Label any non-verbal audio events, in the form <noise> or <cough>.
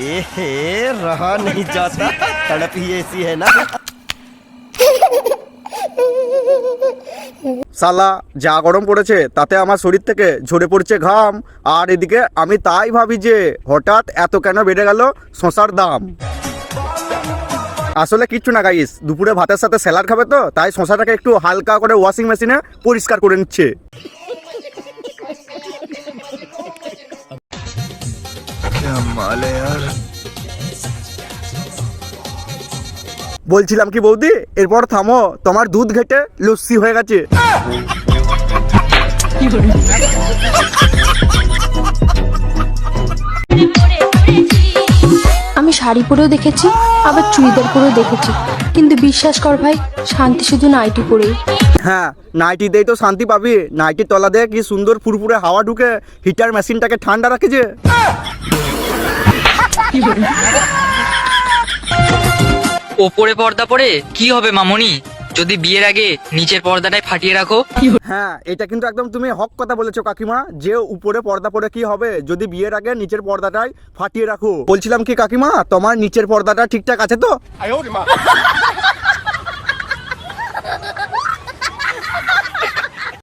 ए रहा नहीं जाता तड़प ही ऐसी है ना সালা যা গরম পড়েছে তাতে আমার শরীর থেকে ঝরে পড়ছে ঘাম আর এদিকে আমি তাই ভাবি যে হঠাৎ এত কেন বেড়ে গেল শশার দাম আসলে কিচ্ছু না গাইস দুপুরে ভাতের সাথে স্যালাড খাবে তো তাই শশাটাকে একটু হালকা করে ওয়াশিং মেশিনে পরিষ্কার করে নিচ্ছে বলছিলাম কি বৌদি এরপর থামো তোমার দুধ ঘেটে লস্যি হয়ে গেছে। আমি শাড়ি পরেও দেখেছি আবার চুড়িদার পরেও দেখেছি। কিন্তু বিশ্বাস কর ভাই শান্তি শুধু নাইটি পরেই। হ্যাঁ নাইটি নাইটিতেই তো শান্তি পাবি। নাইটির তলা দিয়ে কি সুন্দর ফুরফুরে হাওয়া ঢুকে হিটার মেশিনটাকে ঠান্ডা রাখে যে। <laughs> ওপরে পর্দা পরে কি হবে মামনি? যদি বিয়ের আগে নিচের পর্দাটাই ফাটিয়ে রাখো। হ্যাঁ এটা কিন্তু একদম তুমি হক কথা বলেছ কাকিমা। যে উপরে পর্দা পরে কি হবে? যদি বিয়ের আগে নিচের পর্দাটাই ফাটিয়ে রাখো। বলছিলাম কি কাকিমা তোমার নিচের পর্দাটা ঠিকঠাক আছে তো? <laughs>